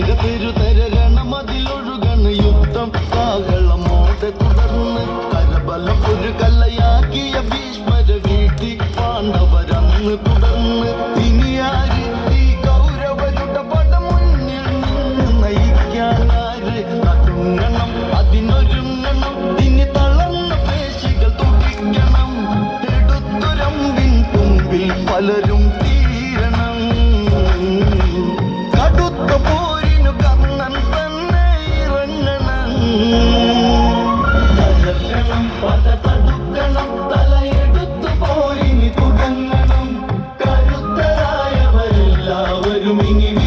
തിരുതരണം അതിലൊഴുകണ് യുദ്ധം കാഹളമോടെ തുടർന്ന് കരബലം ഒരു കലയാക്കിയ ഭീഷ്മര വീട്ടി പാണ്ഡവരന്ന് തുടർന്ന് ഇനി ആര് ഈ കൗരവരുടെ മുന്നിൽ നിന്ന് നയിക്കാൻ ആര് നടുങ്ങണം അതിനൊരുങ്ങണം ഇനി തളർന്ന പേശികൾ തുടിക്കണം. എടുത്തുരമ്പിൻ തുമ്പിൽ പലരും തീരണം. തലയെടുത്തു പോരി തുകങ്ങണം കരുത്തരായവരെല്ലാവരും ഇനി